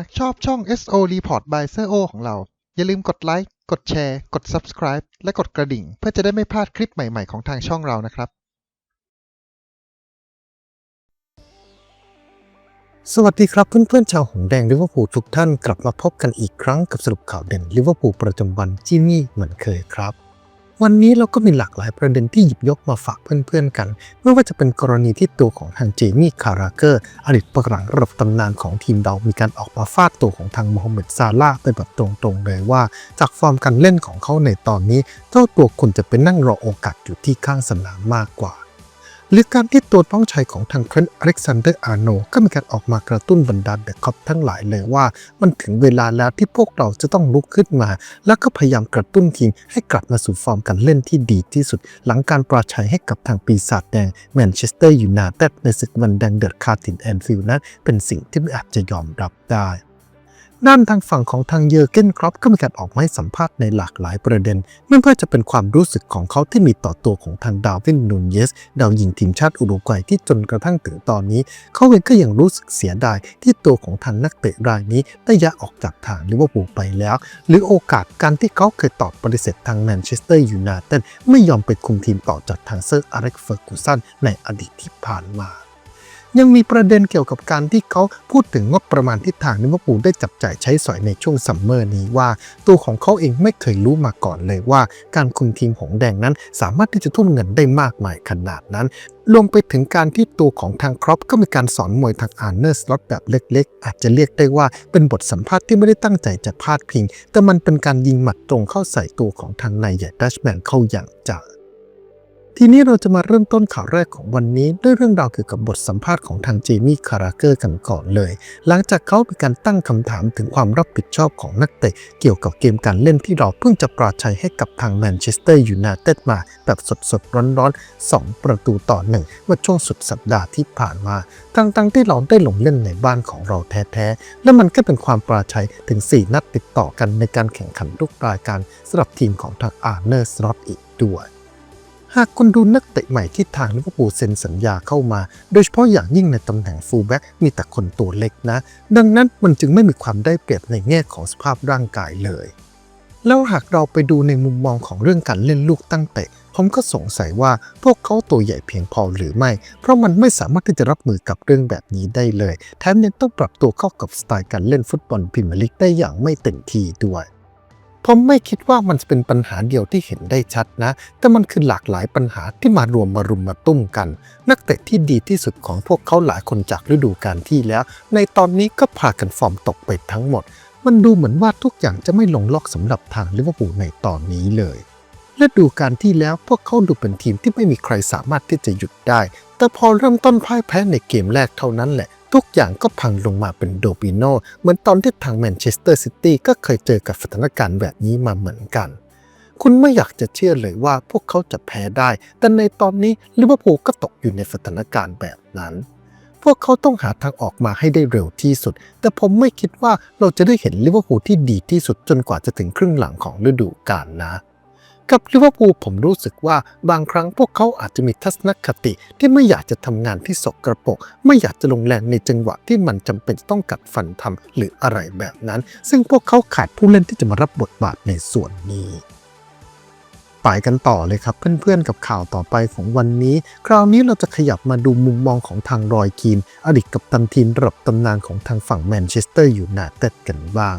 ากชอบช่อง SO Report by s โ o ของเรา อย่าลืมกดไลค์ กดแชร์ กด Subscribe และกดกระดิ่ง เพื่อจะได้ไม่พลาดคลิปใหม่ๆของทางช่องเรานะครับ สวัสดีครับเพื่อนๆชาวหงแดงลิเวอร์พูลทุกท่านกลับมาพบกันอีกครั้งกับสรุปข่าวเด่นลิเวอร์พูลประจำวันที่นี่เหมือนเคยครับ วันนี้เราก็มีหลากหลายประเด็นที่หยิบยกมาฝากเพื่อนๆกัน ไม่ว่าจะเป็นกรณีที่ตัวของทางเจมี่คาราเกอร์อดีตประหลังระดับตำนานของทีมเรามีการออกมาฟาดตัวของทางโมฮัมเหม็ดซาลาไปแบบตรงๆเลยว่า จากฟอร์มการเล่นของเขาในตอนนี้ เจ้าตัวคุณจะเป็นนั่งรอโอกาสอยู่ที่ข้างสนามมากกว่า หรือการที่ตัวต้องชัยของทางเทรนต์อเล็กซานเดอร์อาร์โนก็มีการออกมากระตุ้นบรรดาเดอะคอปทั้งหลายเลยว่า มันถึงเวลาแล้วที่พวกเราจะต้องลุกขึ้นมา แล้วก็พยายามกระตุ้นทีมให้กลับมาสู่ฟอร์มการเล่นที่ดีที่สุด หลังการปราชัยให้กับทางปีศาจแดงแมนเชสเตอร์ยูไนเต็ดในศึกวันแดงเดือดคาร์ตินแอนฟิลด์นั้นเป็นสิ่งที่ไม่อาจจะยอมรับได้ ด้านทางฝั่งของทางเยอร์เกนครอปก็มีการออกมาให้สัมภาษณ์ในหลากหลายประเด็น ไม่ว่าจะเป็นความรู้สึกของเขาที่มีต่อตัวของทางดาวินนูนเยส ดาวยิงทีมชาติอุรุกวัยที่จนกระทั่งถึงตอนนี้ เขาเองก็ยังรู้สึกเสียดายที่ตัวของทางนักเตะรายนี้ได้ย้ายออกจากทางลิเวอร์พูลไปแล้ว หรือโอกาสการที่เขาเคยตอบปฏิเสธทางแมนเชสเตอร์ยูไนเต็ดไม่ยอมไปคุมทีมต่อจากทางเซอร์อเล็กเฟอร์กูสันในอดีตที่ผ่านมา ยังมีประเด็นเกี่ยวกับการที่เขาพูดถึงงบประมาณที่ทางลิเวอร์พูลได้จับจ่ายใช้สอยในช่วงซัมเมอร์นี้ว่า ตัวของเขาเองไม่เคยรู้มาก่อนเลยว่า การคุมทีมหงแดงนั้น สามารถที่จะทุ่มเงินได้มากมายขนาดนั้นรวมไปถึงการที่ตัวของทางครอปก็มีการสอนมวยทางอาร์เนอร์สล็อตแบบเล็กๆ อาจจะเรียกได้ว่าเป็นบทสัมภาษณ์ที่ไม่ได้ตั้งใจจะพาดพิง แต่มันเป็นการยิงหมัดตรงเข้าใส่ตัวของทางนายใหญ่ดัชแมนเข้าอย่างจัง ทีนี้เราจะมาเริ่มต้นข่าวแรกของวันนี้ ด้วยเรื่องราวเกี่ยวกับบทสัมภาษณ์ของทางเจมี่คาราเกอร์กันก่อนเลย หลังจากเขามีการตั้งคำถามถึงความรับผิดชอบของนักเตะ เกี่ยวกับเกมการเล่นที่เราเพิ่งจะปราชัยให้กับทางแมนเชสเตอร์ยูไนเต็ดมา แบบสดๆ ร้อนๆ 2 ประตูต่อหนึ่งเมื่อช่วงสุดสัปดาห์ที่ผ่านมาทั้งๆที่เราได้ลงเล่นในบ้านของเราแท้ๆ และมันก็เป็นความปราชัยถึง 4 นัดติดต่อกันในการแข่งขันทุกรายการสำหรับทีมของทางอาร์เนอร์สล็อตอีกด้วย หากคุณดูนักเตะใหม่ที่ทางลิเวอร์พูลเซ็นสัญญาเข้ามา โดยเฉพาะอย่างยิ่งในตำแหน่งฟูลแบ็กมีแต่คนตัวเล็กนะ ดังนั้นมันจึงไม่มีความได้เปรียบในแง่ของสภาพร่างกายเลย แล้วหากเราไปดูในมุมมองของเรื่องการเล่นลูกตั้งเตะผมก็สงสัยว่าพวกเขาตัวใหญ่เพียงพอหรือไม่ เพราะมันไม่สามารถที่จะรับมือกับเรื่องแบบนี้ได้เลย แถมยังต้องปรับตัวเข้ากับสไตล์การเล่นฟุตบอลพรีเมียร์ลีกได้อย่างไม่เต็มที่ด้วย ผมไม่คิดว่ามันจะเป็นปัญหาเดียวที่เห็นได้ชัดนะ แต่มันคือหลากหลายปัญหาที่มารวมมารุมมาตุ้มกัน นักเตะที่ดีที่สุดของพวกเขาหลายคนจากฤดูกาลที่แล้ว ในตอนนี้ก็พากันฟอร์มตกไปทั้งหมด มันดูเหมือนว่าทุกอย่างจะไม่ลงล็อกสำหรับทางลิเวอร์พูลในตอนนี้เลยและดูการที่แล้วพวกเขาดูเป็นทีมที่ไม่มีใครสามารถที่จะหยุดได้ แต่พอเริ่มต้นพ่ายแพ้ในเกมแรกเท่านั้นแหละ ทุกอย่างก็พังลงมาเป็นโดมิโนเหมือนตอนที่ทางแมนเชสเตอร์ซิตี้ก็เคยเจอกับสถานการณ์แบบนี้มาเหมือนกัน คุณไม่อยากจะเชื่อเลยว่าพวกเขาจะแพ้ได้ แต่ในตอนนี้ลิเวอร์พูลก็ตกอยู่ในสถานการณ์แบบนั้น พวกเขาต้องหาทางออกมาให้ได้เร็วที่สุด แต่ผมไม่คิดว่าเราจะได้เห็นลิเวอร์พูลที่ดีที่สุดจนกว่าจะถึงครึ่งหลังของฤดูกาลนะ กับลิเวอร์พูลผมรู้สึกว่าบางครั้งพวกเขาอาจจะมีทัศนคติที่ไม่อยากจะทำงานที่สกรปรกไม่อยากจะลงแรงในจังหวะที่มันจำเป็นต้องกัดฟันทำหรืออะไรแบบนั้น ซึ่งพวกเขาขาดผู้เล่นที่จะมารับบทบาทในส่วนนี้ไปกันต่อเลยครับเพื่อนๆกับข่าวต่อไปของวันนี้ คราวนี้เราจะขยับมาดูมุมมองของทางรอยคีนอดีตกัปตันทีมระดับตำนานของทางฝั่งแมนเชสเตอร์ยูไนเต็ดกันบ้าง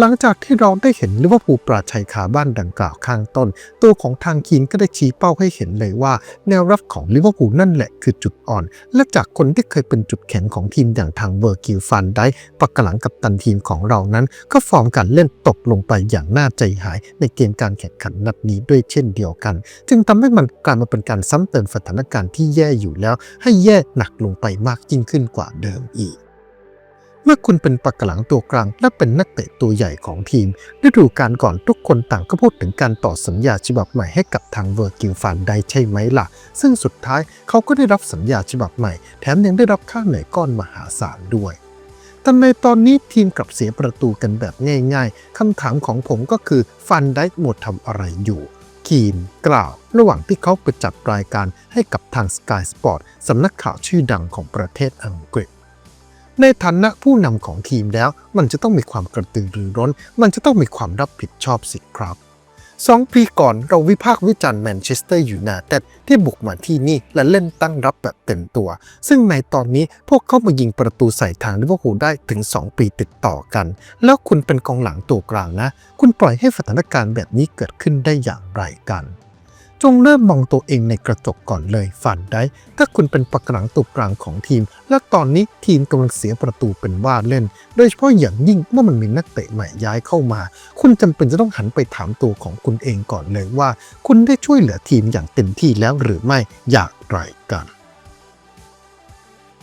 หลังจากที่เราได้เห็นลิเวอร์พูลปราชัยขาบ้านดังกล่าวข้างต้น ตัวของทางคีนก็ได้ชี้เป้าให้เห็นเลยว่า แนวรับของลิเวอร์พูลนั่นแหละคือจุดอ่อน และจากคนที่เคยเป็นจุดแข็งของทีมอย่างทางเวอร์กิลฟันได้ปักกหลังกับตันทีมของเรานั้น ก็ฟอร์มการเล่นตกลงไปอย่างน่าใจหาย ในเกมการแข่งขันนัดนี้ด้วยเช่นเดียวกัน จึงทำให้มันกลายมาเป็นการซ้ำเติมสถานการณ์ที่แย่อยู่แล้ว ให้แย่หนักลงไปมากยิ่งขึ้นกว่าเดิมอีก มื่อคุณเป็นปักหลังตัวกลาง และเป็นนักเตะตัวใหญ่ของทีมฤดูกาลก่อนทุกคนต่างก็พูดถึงการต่อสัญญาฉบับใหม่ให้กับทางเวอร์กิลฟันได้ใช่ไหมล่ะ ซึ่งสุดท้ายเขาก็ได้รับสัญญาฉบับใหม่ แถมยังได้รับค่าเหนื่อยก้อนมหาศาลด้วยแต่ในตอนนี้ทีมกลับเสียประตูกันแบบง่าย ๆคำถามของผมก็คือฟันได้หมดทำอะไรอยู่คีนกล่าว ระหว่างที่เขาไปจัดรายการให้กับทาง Sky Sport สำนักข่าวชื่อดังของประเทศอังกฤษ ในฐานะผู้นำของทีมแล้ว มันจะต้องมีความกระตือรือร้น มันจะต้องมีความรับผิดชอบสิครับสองปีก่อนเราวิพากษ์วิจารณ์แมนเชสเตอร์ยูไนเต็ดที่บุกมาที่นี่และเล่นตั้งรับแบบเต็มตัว ซึ่งในตอนนี้พวกเขามายิงประตูใส่ทางลิเวอร์พูลได้ถึง 2 ปีติดต่อกัน แล้วคุณเป็นกองหลังตัวกลางนะ คุณปล่อยให้สถานการณ์แบบนี้เกิดขึ้นได้อย่างไรกัน จงเริ่มมองตัวเองในกระจกก่อนเลยฝันได้ถ้าคุณเป็นปักหลังตัวกลางของทีม และตอนนี้ทีมกำลังเสียประตูเป็นว่าเล่น โดยเฉพาะอย่างยิ่งเมื่อมันมีนักเตะใหม่ย้ายเข้ามา คุณจำเป็นจะต้องหันไปถามตัวของคุณเองก่อนเลยว่า คุณได้ช่วยเหลือทีมอย่างเต็มที่แล้วหรือไม่อย่างไรกัน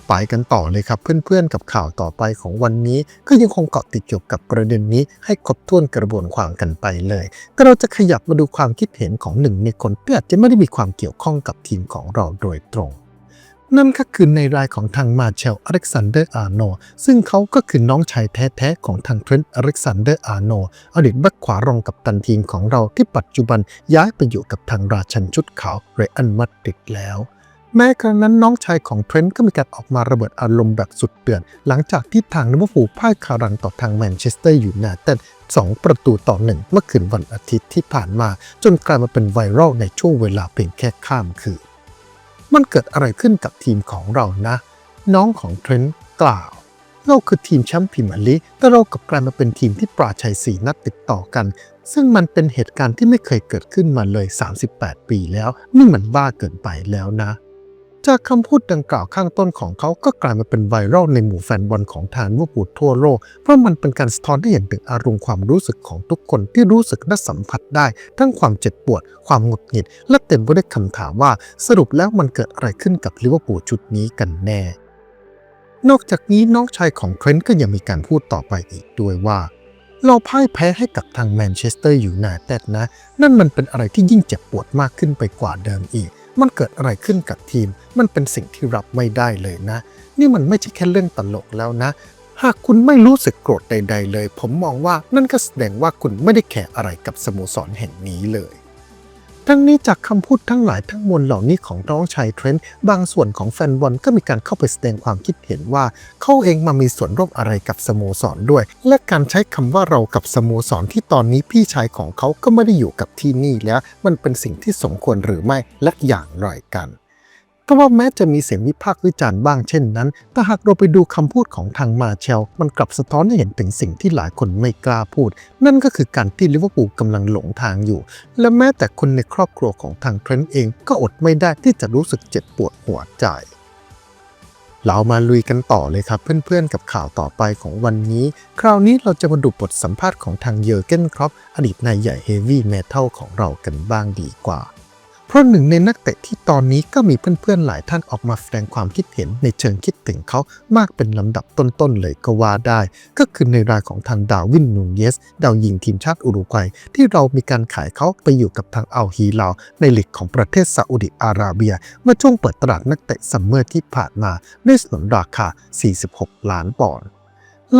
ไปกันต่อเลยครับเพื่อนๆกับข่าวต่อไปของวันนี้ ก็ยังคงเกาะติดเกี่ยวกับประเด็นนี้ให้ครบถ้วนกระบวนความกันไปเลยแต่เราจะขยับมาดูความคิดเห็นของหนึ่งในคนที่อาจจะไม่ได้มีความเกี่ยวข้องกับทีมของเราโดยตรงนั่นก็คือในรายของทางมาเชลอเล็กซานเดอร์อาร์โน ซึ่งเขาก็คือน้องชายแท้ๆของทางเทรนต์อเล็กซานเดอร์อาร์โนอดีตแบ็คขวารองกับตันทีมของเราที่ปัจจุบันย้ายไปอยู่กับทางราชันชุดขาวเรอันมาดริดแล้ว แม้กระนั้นน้องชายของเทรนต์ก็มีการออกมาระเบิดอารมณ์แบบสุดเดือดหลังจากที่ทางลิเวอร์พูลพ่ายคารังต่อทางแมนเชสเตอร์อยูไนเต็ด2 ประตูต่อหนึ่งเมื่อคืนวันอาทิตย์ที่ผ่านมา จนกลายมาเป็นไวรัลในช่วงเวลาเพียงแค่ข้ามคืนมันเกิดอะไรขึ้นกับทีมของเรานะ น้องของเทรนต์กล่าวเราคือทีมแชมป์พรีเมียร์ลีกแต่เรากลับกลายมาเป็นทีมที่ปราชัย4นัดติดต่อกัน ซึ่งมันเป็นเหตุการณ์ที่ไม่เคยเกิดขึ้นมาเลย 38 ปีแล้ว นี่มันบ้าเกินไปแล้วนะ จากคำพูดดังกล่าวข้างต้นของเขาก็กลายมาเป็นไวรัลในหมู่แฟนบอลของทางลิเวอร์พูทั่วโลก เพราะมันเป็นการสะท้อนให้เห็นถึงอารมณ์ความรู้สึกของทุกคนที่รู้สึกและสัมผัสได้ ทั้งความเจ็บปวด ความหงุดหงิด และเต็มไปด้วยคำถามว่า สรุปแล้วมันเกิดอะไรขึ้นกับลิเวอร์พูลชุดนี้กันแน่ นอกจากนี้น้องชายของเทรนต์ก็ยังมีการพูดต่อไปอีกด้วยว่าเราพ่ายแพ้ให้กับทางแมนเชสเตอร์ยูไนเต็ดนะ นั่นมันเป็นอะไรที่ยิ่งเจ็บปวดมากขึ้นไปกว่าเดิมอีก มันเกิดอะไรขึ้นกับทีม มันเป็นสิ่งที่รับไม่ได้เลยนะ นี่มันไม่ใช่แค่เรื่องตลกแล้วนะ หากคุณไม่รู้สึกโกรธใด ๆ เลย ผมมองว่านั่นก็แสดงว่าคุณไม่ได้แคร์อะไรกับสโมสรแห่งนี้เลย ทั้งนี้จากคำพูดทั้งหลายทั้งมวลเหล่านี้ของน้องชายเทรนต์บางส่วนของแฟนบอลก็มีการเข้าไปแสดงความคิดเห็นว่าเขาเองมามีส่วนร่วมอะไรกับสโมสรด้วย และการใช้คำว่าเรากับสโมสรที่ตอนนี้พี่ชายของเขาก็ไม่ได้อยู่กับที่นี่แล้ว มันเป็นสิ่งที่สมควรหรือไม่และอย่างไรกัน เพราะว่าแม้จะมีเสียงวิพากษ์วิจารณ์บ้างเช่นนั้น แต่หากเราไปดูคำพูดของทางมาเชล มันกลับสะท้อนให้เห็นถึงสิ่งที่หลายคนไม่กล้าพูด นั่นก็คือการที่ลิเวอร์พูลกำลังหลงทางอยู่ และแม้แต่คนในครอบครัวของทางเทรนต์เองก็อดไม่ได้ที่จะรู้สึกเจ็บปวดหัวใจเรามาลุยกันต่อเลยครับเพื่อนๆ กับข่าวต่อไปของวันนี้ คราวนี้เราจะมาดูบทสัมภาษณ์ของทางเยอร์เกนครอปอดีตนายใหญ่เฮฟวี่เมทัลของเรากันบ้างดีกว่า เพราะหนึ่งในนักเตะที่ตอนนี้ก็มีเพื่อนๆหลายท่านออกมาแสดงความคิดเห็นในเชิงคิดถึงเขามากเป็นลำดับต้นๆเลยก็ว่าได้ ก็คือในรายของทางดาวินนูเยส ดาวยิงทีมชาติอุรุกวัย ที่เรามีการขายเขาไปอยู่กับทางอัลฮีลาในลีกของประเทศซาอุดิอาระเบีย เมื่อช่วงเปิดตลาดนักเตะซัมเมอร์ที่ผ่านมาในสนนราคา 46 ล้านปอนด์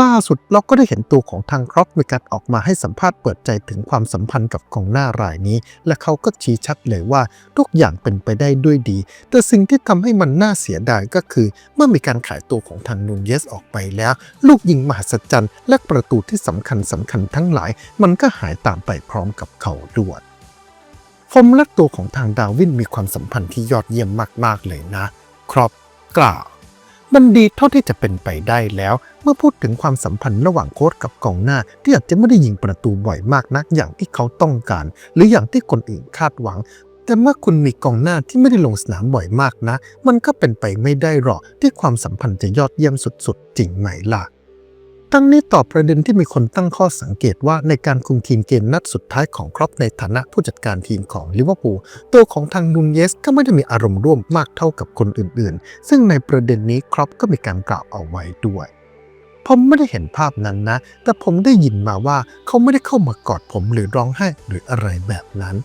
ล่าสุดเราก็ได้เห็นตัวของทางครอปมีการออกมาให้สัมภาษณ์เปิดใจถึงความสัมพันธ์กับกองหน้ารายนี้ และเขาก็ชี้ชัดเลยว่าทุกอย่างเป็นไปได้ด้วยดี แต่สิ่งที่ทำให้มันน่าเสียดายก็คือ เมื่อมีการขายตัวของทางนูนเยสออกไปแล้ว ลูกยิงมหัศจรรย์ และประตูที่สำคัญสำคัญทั้งหลาย มันก็หายตามไปพร้อมกับเขาด้วยผมและตัวของทางดาวินมีความสัมพันธ์ที่ยอดเยี่ยมมากๆเลยนะ ครอปกล่าว มันดีเท่าที่จะเป็นไปได้แล้ว เมื่อพูดถึงความสัมพันธ์ระหว่างโค้ชกับกองหน้า ที่อาจจะไม่ได้ยิงประตูบ่อยมากนักอย่างที่เขาต้องการ หรืออย่างที่คนอื่นคาดหวัง แต่เมื่อคุณมีกองหน้าที่ไม่ได้ลงสนามบ่อยมากนะ มันก็เป็นไปไม่ได้หรอกที่ความสัมพันธ์จะยอดเยี่ยมสุดๆ จริงไหมล่ะ ทั้งนี้ตอบประเด็นที่มีคนตั้งข้อสังเกตว่าในการคุมทีมเกมนัดสุดท้ายของครอปในฐานะผู้จัดการทีมของลิเวอร์พูลตัวของทางนูนเยสก็ไม่ได้มีอารมณ์ร่วมมากเท่ากับคนอื่นๆ ซึ่งในประเด็นนี้ครอปก็มีการกล่าวเอาไว้ด้วยผมไม่ได้เห็นภาพนั้นนะ แต่ผมได้ยินมาว่าเขาไม่ได้เข้ามากอดผมหรือร้องไห้หรืออะไรแบบนั้น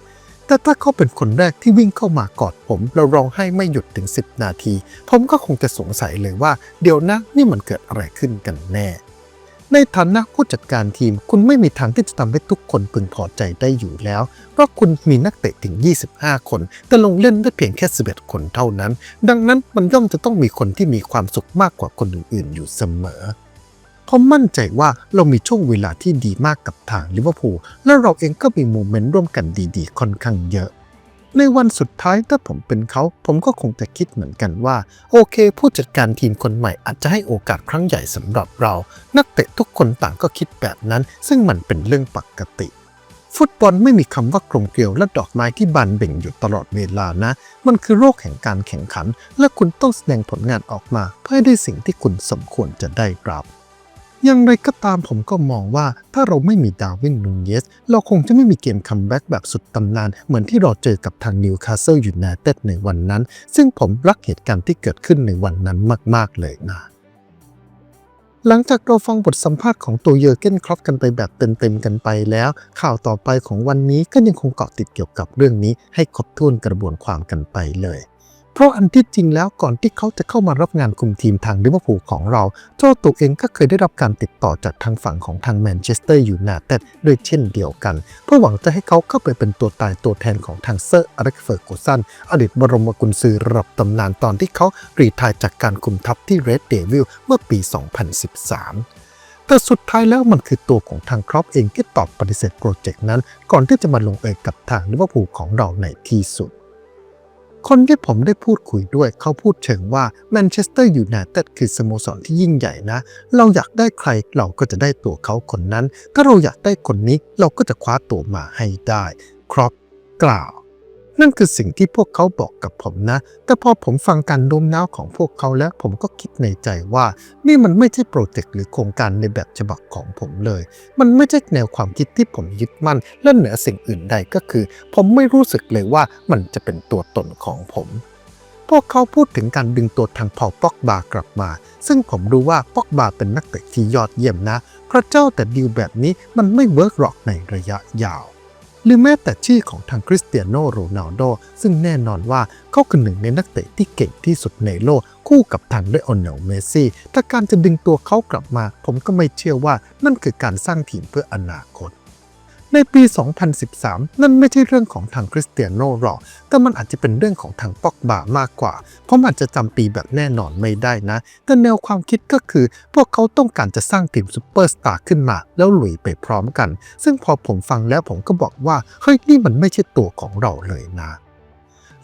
แต่ถ้าเขาเป็นคนแรกที่วิ่งเข้ามากอดผมแล้วร้องไห้ไม่หยุดถึง 10 นาที ผมก็คงจะสงสัยเลยว่า เดี๋ยวนะนี่มันเกิดอะไรขึ้นกันแน่ ในฐานะผู้จัดการทีม คุณไม่มีทางที่จะทำให้ทุกคนพึงพอใจได้อยู่แล้ว เพราะคุณมีนักเตะถึง 25 คน แต่ลงเล่นได้เพียงแค่ 11 คนเท่านั้น ดังนั้นมันย่อมจะต้องมีคนที่มีความสุขมากกว่าคนอื่นๆ อยู่เสมอผมมั่นใจว่าเรามีช่วงเวลาที่ดีมากกับทางลิเวอร์พูลและเราเองก็มีโมเมนต์ร่วมกันดีๆ ค่อนข้างเยอะ ในวันสุดท้ายถ้าผมเป็นเขา ผมก็คงจะคิดเหมือนกันว่า โอเค ผู้จัดการทีมคนใหม่อาจจะให้โอกาสครั้งใหญ่สำหรับเรา นักเตะทุกคนต่างก็คิดแบบนั้น ซึ่งมันเป็นเรื่องปกติ ฟุตบอลไม่มีคำว่ากลมเกลียวและดอกไม้ที่บานเบ่งอยู่ตลอดเวลานะ มันคือโรคแห่งการแข่งขัน และคุณต้องแสดงผลงานออกมา เพื่อให้ได้สิ่งที่คุณสมควรจะได้รับ อย่างไรก็ตามผมก็มองว่าถ้าเราไม่มีดาวินนูเยส เราคงจะไม่มีเกมคัมแบ็กแบบสุดตำนาน เหมือนที่เราเจอกับทางนิวคาสเซิลยูไนเต็ดในวันนั้น ซึ่งผมรักเหตุการณ์ที่เกิดขึ้นในวันนั้นมาก ๆ เลยนะหลังจากเราฟังบทสัมภาษณ์ของตัวเยอร์เกนครอปกันไปแบบเต็มๆกันไปแล้ว ข่าวต่อไปของวันนี้ก็ยังคงเกาะติดเกี่ยวกับเรื่องนี้ให้ครบถ้วนกระบวนความกันไปเลย ราะอันที่จริงแล้วก่อนที่เขาจะเข้ามารับงานคุมทีมทางลิเวอร์พูลของเราเจ้าตัวเองก็เคยได้รับการติดต่อจากทางฝั่งของทางแมนเชสเตอร์ยูไนเต็ดด้วยเช่นเดียวกัน เพื่อหวังจะให้เขาเข้าไปเป็นตัวตายตัวแทนของทางเซอร์อเล็กเฟอร์กูสันอดีตบรมกุญซือระดับตำนานตอนที่เขารีทายจากการคุมทัพที่เรดเดวิลเมื่อปี 2013แต่สุดท้ายแล้วมันคือตัวของทางครอปเองที่ตอบปฏิเสธโปรเจกต์นั้น ก่อนที่จะมาลงเอยกับทางลิเวอร์พูลของเราในที่สุด คนที่ผมได้พูดคุยด้วยเขาพูดเชิงว่าแมนเชสเตอร์ยูไนเต็ดคือสโมสรที่ยิ่งใหญ่นะ เราอยากได้ใครเราก็จะได้ตัวเขาคนนั้น ถ้าเราอยากได้คนนี้เราก็จะคว้าตัวมาให้ได้ ครอปกล่าว นั่นคือสิ่งที่พวกเขาบอกกับผมนะ แต่พอผมฟังการโน้มน้าวของพวกเขาแล้วผมก็คิดในใจว่า นี่มันไม่ใช่โปรเจกต์หรือโครงการในแบบฉบับของผมเลย มันไม่ใช่แนวความคิดที่ผมยึดมั่น และเหนือสิ่งอื่นใดก็คือ ผมไม่รู้สึกเลยว่ามันจะเป็นตัวตนของผมพวกเขาพูดถึงการดึงตัวทางพอป็อกบากลับมา ซึ่งผมรู้ว่าป็อกบาเป็นนักเตะที่ยอดเยี่ยมนะ พระเจ้าแต่ดีลแบบนี้มันไม่เวิร์กหรอกในระยะยาว หรือแม้แต่ชื่อของทางคริสเตียโนโรนัลโดซึ่งแน่นอนว่าเขาคือหนึ่งในนักเตะที่เก่งที่สุดในโลก คู่กับทางเลโอเนลเมซี่แต่การจะดึงตัวเขากลับมา ผมก็ไม่เชื่อว่านั่นคือการสร้างทีมเพื่ออนาคต ในปี 2013 นั่นไม่ใช่เรื่องของทางคริสเตียโนหรอก แต่มันอาจจะเป็นเรื่องของทางปอกบามากกว่า เพราะมันอาจจะจำปีแบบแน่นอนไม่ได้นะ แต่แนวความคิดก็คือ พวกเขาต้องการจะสร้างทีมซูเปอร์สตาร์ขึ้นมา แล้วลุยไปพร้อมกัน ซึ่งพอผมฟังแล้วผมก็บอกว่า เฮ้ยนี่มันไม่ใช่ตัวของเราเลยนะ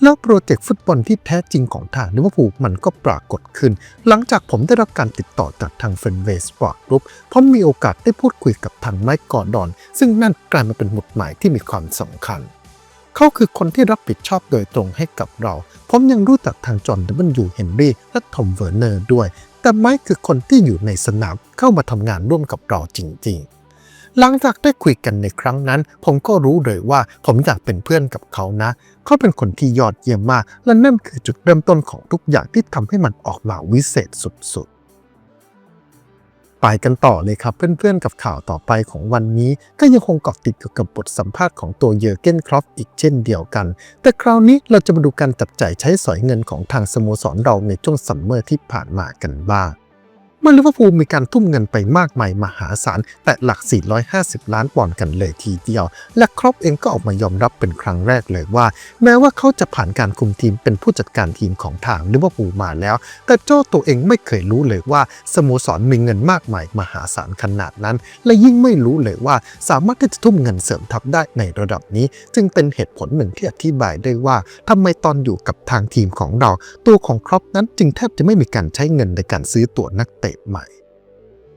แล้วโปรเจกต์ฟุตบอลที่แท้จริงของทางลิเวอร์พูลมันก็ปรากฏขึ้น หลังจากผมได้รับการติดต่อจากทางเฟนเวสปอร์ตกรุ๊ปเพราะมีโอกาสได้พูดคุยกับทางไมค์กอร์ดอน ซึ่งนั่นกลายมาเป็นหมุดหมายที่มีความสำคัญ เขาคือคนที่รับผิดชอบโดยตรงให้กับเรา ผมยังรู้จักทางจอห์นดับเบิลยูเฮนรี่และทอมเวอร์เนอร์ด้วย แต่ไมค์คือคนที่อยู่ในสนามเข้ามาทำงานร่วมกับเราจริงๆ หลังจากได้คุยกันในครั้งนั้น ผมก็รู้เลยว่าผมอยากเป็นเพื่อนกับเขานะ เขาเป็นคนที่ยอดเยี่ยมมาก และนั่นคือจุดเริ่มต้นของทุกอย่างที่ทำให้มันออกมาวิเศษสุดๆ ไปกันต่อเลยครับเพื่อนๆ กับข่าวต่อไปของวันนี้ ก็ยังคงเกาะติดเกี่ยวกับบทสัมภาษณ์ของตัวเยอร์เกนครอปอีกเช่นเดียวกัน แต่คราวนี้เราจะมาดูการจับจ่ายใช้สอยเงินของทางสโมสรเราในช่วงซัมเมอร์ที่ผ่านมากันบ้าง มื่อลิเวอร์พูลมีการทุ่มเงินไปมากมายมหาศาล แต่หลัก 450 ล้านปอนด์กันเลยทีเดียว และครอปเองก็ออกมายอมรับเป็นครั้งแรกเลยว่า แม้ว่าเขาจะผ่านการคุมทีมเป็นผู้จัดการทีมของทางลิเวอร์พูลมาแล้ว แต่เจ้าตัวเองไม่เคยรู้เลยว่าสโมสรมีเงินมากมายมหาศาลขนาดนั้น และยิ่งไม่รู้เลยว่าสามารถที่จะทุ่มเงินเสริมทัพได้ในระดับนี้ จึงเป็นเหตุผลหนึ่งที่อธิบายได้ว่าทำไมตอนอยู่กับทางทีมของเรา ตัวของครอปนั้นจึงแทบจะไม่มีการใช้เงินในการซื้อตัวนักเตะใหม่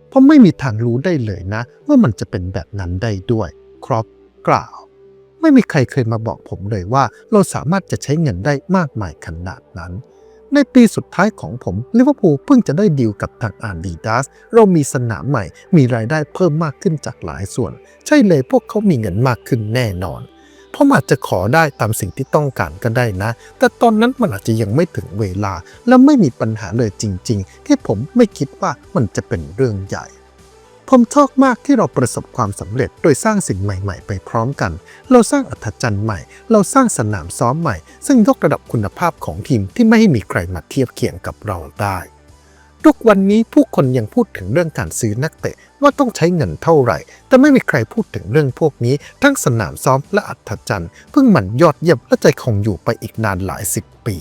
เพราะไม่มีทางรู้ได้เลยนะ ว่ามันจะเป็นแบบนั้นได้ด้วยครอปกล่าว ไม่มีใครเคยมาบอกผมเลยว่า เราสามารถจะใช้เงินได้มากมายขนาดนั้น ในปีสุดท้ายของผมลิเวอร์พูลเพิ่งจะได้ดีลกับทางอาดีดาสเรามีสนามใหม่ มีรายได้เพิ่มมากขึ้นจากหลายส่วน ใช่เลยพวกเขามีเงินมากขึ้นแน่นอน เพราะอาจจะขอได้ตามสิ่งที่ต้องการก็ได้นะ แต่ตอนนั้นมันอาจจะยังไม่ถึงเวลา และไม่มีปัญหาเลยจริง ๆ ที่ผมไม่คิดว่ามันจะเป็นเรื่องใหญ่ผมชอบมากที่เราประสบความสำเร็จโดยสร้างสิ่งใหม่ ๆ ไปพร้อมกัน เราสร้างอัธจันทร์ใหม่ เราสร้างสนามซ้อมใหม่ ซึ่งยกระดับคุณภาพของทีมที่ไม่ให้มีใครมาเทียบเคียงกับเราได้ ทุกวันนี้ผู้คนยังพูดถึงเรื่องการซื้อนักเตะว่าต้องใช้เงินเท่าไหร่ แต่ไม่มีใครพูดถึงเรื่องพวกนี้ ทั้งสนามซ้อมและอัศจรรย์เพิ่งมันยอดเยี่ยมและใจคงอยู่ไปอีกนานหลายสิบปี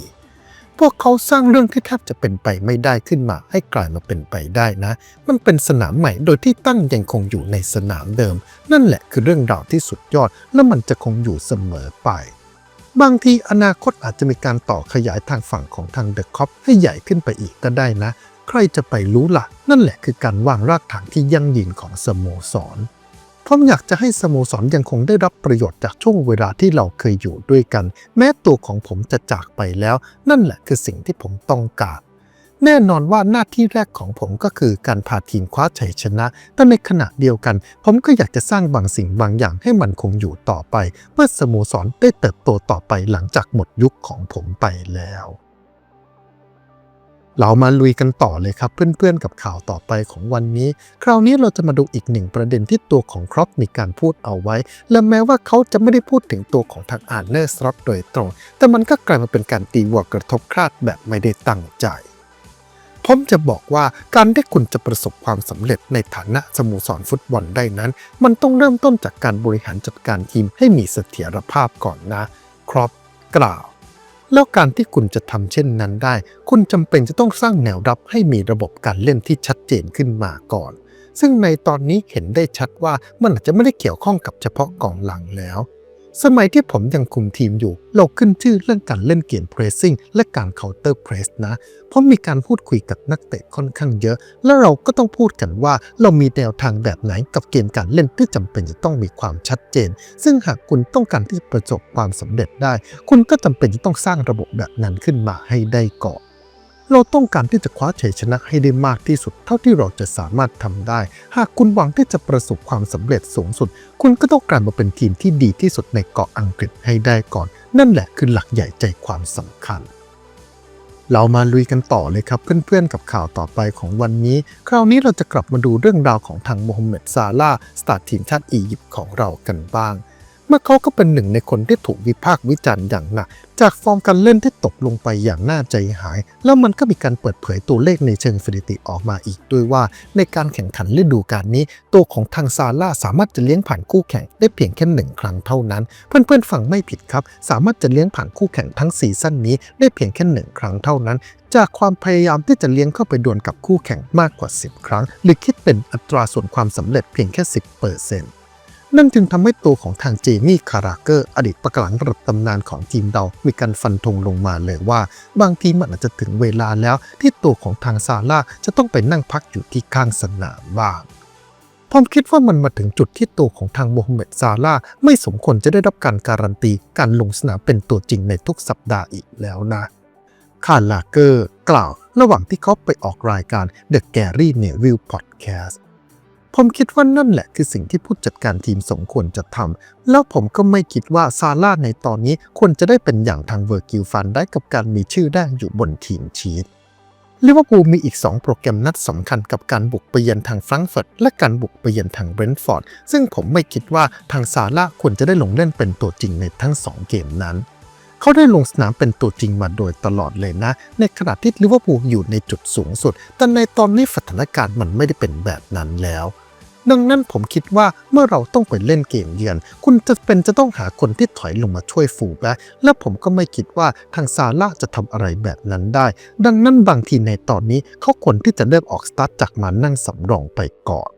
พวกเขาสร้างเรื่องที่แทบจะเป็นไปไม่ได้ขึ้นมาให้กลายมาเป็นไปได้นะ มันเป็นสนามใหม่โดยที่ตั้งยังคงอยู่ในสนามเดิม นั่นแหละคือเรื่องราวที่สุดยอด และมันจะคงอยู่เสมอไปบางทีอนาคตอาจจะมีการต่อขยายทางฝั่งของทางเดอะคอปให้ใหญ่ขึ้นไปอีกก็ได้นะ ใครจะไปรู้ล่ะ นั่นแหละคือการวางรากฐานที่ยั่งยืนของสโมสรผมอยากจะให้สโมสรยังคงได้รับประโยชน์จากช่วงเวลาที่เราเคยอยู่ด้วยกัน แม้ตัวของผมจะจากไปแล้ว นั่นแหละคือสิ่งที่ผมต้องการแน่นอนว่าหน้าที่แรกของผมก็คือการพาทีมคว้าชัยชนะ แต่ในขณะเดียวกัน ผมก็อยากจะสร้างบางสิ่งบางอย่างให้มันคงอยู่ต่อไปเมื่อสโมสรได้เติบโตต่อไปหลังจากหมดยุคของผมไปแล้ว เรามาลุยกันต่อเลยครับเพื่อนๆกับข่าวต่อไปของวันนี้ คราวนี้เราจะมาดูอีกหนึ่งประเด็นที่ตัวของครอปมีการพูดเอาไว้ และแม้ว่าเขาจะไม่ได้พูดถึงตัวของทางอาร์เนอร์สล็อตโดยตรง แต่มันก็กลายมาเป็นการตีวัวกระทบคราดแบบไม่ได้ตั้งใจผมจะบอกว่าการที่คุณจะประสบความสำเร็จในฐานะสโมสรฟุตบอลได้นั้น มันต้องเริ่มต้นจากการบริหารจัดการทีมให้มีเสถียรภาพก่อนนะ ครอปกล่าว แล้วการที่คุณจะทำเช่นนั้นได้ คุณจำเป็นจะต้องสร้างแนวรับให้มีระบบการเล่นที่ชัดเจนขึ้นมาก่อน ซึ่งในตอนนี้เห็นได้ชัดว่ามันอาจจะไม่ได้เกี่ยวข้องกับเฉพาะกองหลังแล้ว สมัยที่ผมยังคุมทีมอยู่ เราขึ้นชื่อเรื่องการเล่นเกม pressing และการ counter press นะ เพราะมีการพูดคุยกับนักเตะค่อนข้างเยอะ และเราก็ต้องพูดกันว่าเรามีแนวทางแบบไหนกับเกมการเล่นที่จำเป็นจะต้องมีความชัดเจน ซึ่งหากคุณต้องการที่จะประสบความสำเร็จได้ คุณก็จำเป็นจะต้องสร้างระบบแบบนั้นขึ้นมาให้ได้ก่อน เราต้องการที่จะคว้าชัยชนะให้ได้มากที่สุด เท่าที่เราจะสามารถทำได้ หากคุณหวังที่จะประสบความสำเร็จสูงสุด คุณก็ต้องกลายมาเป็นทีมที่ดีที่สุดในเกาะอังกฤษให้ได้ก่อน นั่นแหละคือหลักใหญ่ใจความสำคัญเรามาลุยกันต่อเลยครับเพื่อนๆกับข่าวต่อไปของวันนี้ คราวนี้เราจะกลับมาดูเรื่องราวของทางโมฮัมเหม็ดซาลาสตาร์ทีมชาติอียิปต์ของเรากันบ้าง เมื่อเขาก็เป็นหนึ่งในคนที่ถูกวิพากษ์วิจารณ์อย่างหนัก จากฟอร์มการเล่นที่ตกลงไปอย่างน่าใจหาย แล้วมันก็มีการเปิดเผยตัวเลขในเชิงสถิติออกมาอีกด้วยว่า ในการแข่งขันฤดูกาลนี้ ตัวของทางซาร่าสามารถจะเลี้ยงผ่านคู่แข่งได้เพียงแค่หนึ่งครั้งเท่านั้น เพื่อนๆฟังไม่ผิดครับ สามารถจะเลี้ยงผ่านคู่แข่งทั้งซีซั่นนี้ได้เพียงแค่หนึ่งครั้งเท่านั้นจากความพยายามที่จะเลี้ยงเข้าไปดวลกับคู่แข่งมากกว่า 10 ครั้ง หรือคิดเป็นอัตราส่วนความสำเร็จเพียงแค่ 10%นั่ นั่นจึงทำให้ตัวของทางเจมี่คาราเกอร์อดีตประกหลังระดับตำนานของทีมเรามีการฟันธงลงมาเลยว่า บางทีมันอาจจะถึงเวลาแล้วที่ตัวของทางซาร่าจะต้องไปนั่งพักอยู่ที่ข้างสนามบ้างผมคิดว่ามันมาถึงจุดที่ตัวของทางโมฮัมเหม็ดซาร่าไม่สมควรจะได้รับการการันตี การลงสนามเป็นตัวจริงในทุกสัปดาห์อีกแล้วนะ คาร์ลาเกอร์ กล่าว ระหว่างที่เขาไปออกรายการ The Gary Neville Podcast ผมคิดว่านั่นแหละคือสิ่งที่ผู้จัดการทีมสมควรจะทำ แล้วผมก็ไม่คิดว่าซาร่าในตอนนี้ควรจะได้เป็นอย่างทางเวอร์กิลฟันได้กับการมีชื่อได้อยู่บนทีมชีตลิเวอร์พูลมีอีก 2 โปรแกรมนัดสำคัญกับการบุกไปเยือนทางแฟรงก์เฟิร์ตและการบุกไปเยือนทางเบรนท์ฟอร์ด ซึ่งผมไม่คิดว่าทางซาร่าควรจะได้ลงเล่นเป็นตัวจริงในทั้ง 2 เกมนั้น เขาได้ลงสนามเป็นตัวจริงมาโดยตลอดเลยนะ ในขณะที่ลิเวอร์พูลอยู่ในจุดสูงสุด แต่ในตอนนี้สถานการณ์มันไม่ได้เป็นแบบนั้นแล้ว ดังนั้นผมคิดว่าเมื่อเราต้องไปเล่นเกมเยือน คุณจะเป็นจะต้องหาคนที่ถอยลงมาช่วยฟูแบ็และผมก็ไม่คิดว่าทางซาร่าจะทำอะไรแบบนั้นได้ ดังนั้นบางทีในตอนนี้เขาควรที่จะเลิกออกสตาร์ทจากมานั่งสำรองไปก่อน